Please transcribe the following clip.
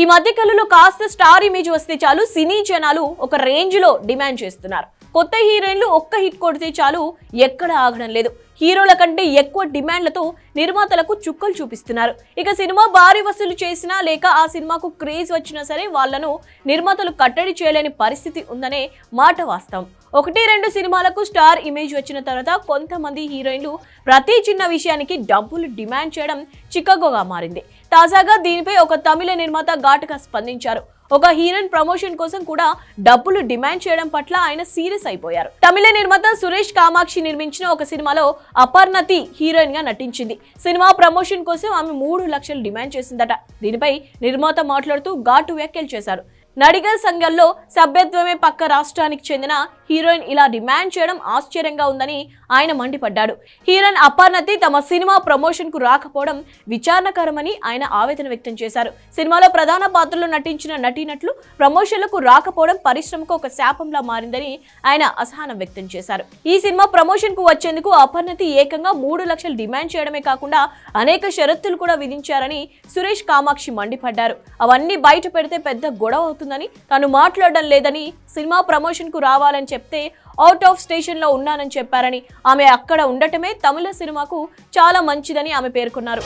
ఈ మధ్య కాలంలో కాస్త స్టార్ ఇమేజ్ వస్తే చాలు సినీ జనాలు ఒక రేంజ్లో డిమాండ్ చేస్తున్నారు. కొత్త హీరోయిన్లు ఒక్క హిట్ కొడితే చాలు ఎక్కడ ఆగడం లేదు. హీరోల కంటే ఎక్కువ డిమాండ్లతో నిర్మాతలకు చుక్కలు చూపిస్తున్నారు. ఇక సినిమా భారీ వసూలు చేసినా లేక ఆ సినిమాకు క్రేజ్ వచ్చినా సరే వాళ్ళను నిర్మాతలు కట్టడి చేయలేని పరిస్థితి ఉందనే మాట వాస్తవం. ఒకటి రెండు సినిమాలకు స్టార్ ఇమేజ్ వచ్చిన తర్వాత కొంతమంది హీరోయిన్లు ప్రతి చిన్న విషయానికి డబ్బులు డిమాండ్ చేయడం చికాగోగా మారింది. తాజాగా దీనిపై ఒక తమిళ నిర్మాత ఘాటుగా స్పందించారు. ఒక హీరోయిన్ ప్రమోషన్ కోసం కూడా డబ్బులు డిమాండ్ చేయడం పట్ల ఆయన సీరియస్ అయిపోయారు. తమిళ నిర్మాత సురేష్ కామాక్షి నిర్మించిన ఒక సినిమాలో అపర్ణతి హీరోయిన్గా నటించింది. సినిమా ప్రమోషన్ కోసం ఆమె మూడు లక్షలు డిమాండ్ చేసిందట. దీనిపై నిర్మాత మాట్లాడుతూ ఘాటు వ్యాఖ్యలు చేశారు. నడిగర్ సంఘంలో సభ్యత్వమే పక్క రాష్ట్రానికి చెందిన హీరోయిన్ ఇలా డిమాండ్ చేయడం ఆశ్చర్యంగా ఉందని ఆయన మండిపడ్డాడు. హీరోయిన్ అపర్ణతి తమ సినిమా ప్రమోషన్కు రాకపోవడం విచారణకరమని ఆయన ఆవేదన వ్యక్తం చేశారు. సినిమాలో ప్రధాన పాత్రలో నటించిన నటీనట్లు ప్రమోషన్లకు రాకపోవడం పరిశ్రమకు ఒక శాపంలా మారిందని ఆయన అసహనం వ్యక్తం చేశారు. ఈ సినిమా ప్రమోషన్కు వచ్చేందుకు అపర్ణతి ఏకంగా మూడు లక్షలు డిమాండ్ చేయడమే కాకుండా అనేక షరతులు కూడా విధించారని సురేష్ కామాక్షి మండిపడ్డారు. అవన్నీ బయట పెడితే పెద్ద గొడవ అవుతుంది. అవుతుందని తాను మాట్లాడడం లేదని సినిమా ప్రమోషన్కు రావాలని చెప్తే అవుట్ ఆఫ్ స్టేషన్లో ఉన్నానని చెప్పారని ఆమె అక్కడ ఉండటమే తమిళ సినిమాకు చాలా మంచిదని ఆమె పేర్కొన్నారు.